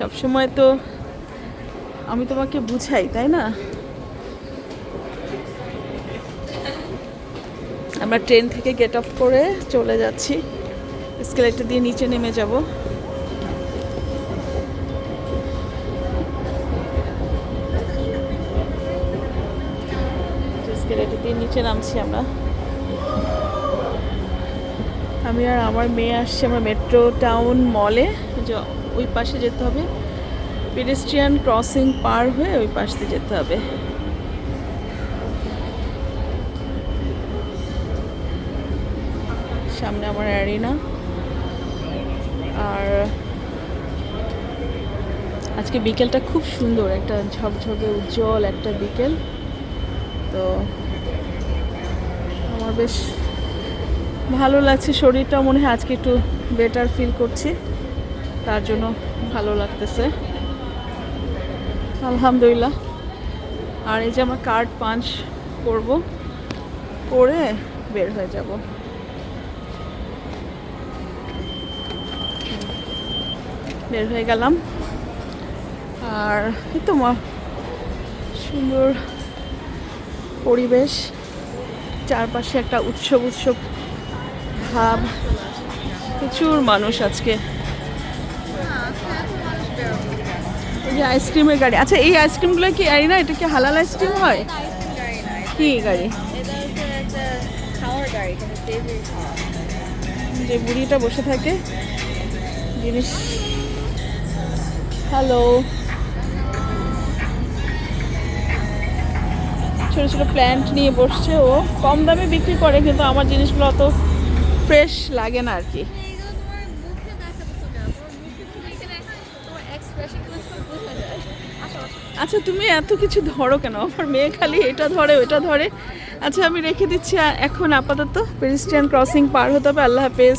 সবসময় তো আমি তোমাকে বুঝাই, তাই না? আমরা ট্রেন থেকে গেট অফ করে চলে যাচ্ছি। স্কেলেটর দিয়ে নিচে নেমে যাব। স্কেলেটর দিয়ে নিচে নামছি আমরা। আমি আর আমার মেয়ে আসছে, আমরা মেট্রো টাউন মলে ওই পাশে যেতে হবে। পেডেস্ট্রিয়ান ক্রসিং পার হয়ে ওই পাশ দিয়ে যেতে হবে। সামনে আমার অ্যারিনা। আর আজকে বিকেলটা খুব সুন্দর, একটা ঝকঝকে উজ্জ্বল একটা বিকেল। তো আমার বেশ ভালো লাগছে শরীরটা মনে হয় আজকে একটু বেটার ফিল করছি। তার জন্য ভালো লাগতেছে। আলহামদুলিল্লাহ। আর এই যে আমার কার্ড পাঞ্চ করব করে বের হয়ে যাব। বের হয়ে গেলাম। আর এই তো সুন্দর পরিবেশ, চারপাশে একটা উৎসব উৎসব ভাব। প্রচুর মানুষ আজকে। যে আইসক্রিমের গাড়ি। আচ্ছা এই আইসক্রিমগুলো কি এই না এটা কি হালাল আইসক্রিম হয়? কি গাড়ি। যে বুড়িটা বসে থাকে। জিনিস। হ্যালো। ছোট ছোট প্ল্যান্ট নিয়ে বসছে ও। কম দামে বিক্রি করে কিন্তু আমার জিনিসগুলো অত ফ্রেশ লাগে না আর কি। আচ্ছা তুমি এত কিছু ধরো কেন? আমার মেয়ে খালি এটা ধরে ওটা ধরে। আচ্ছা আমি রেখে দিচ্ছি। এখন আপাতত পেরিস্টিয়ান ক্রসিং পার হতে হবে। আল্লাহ হাফেজ।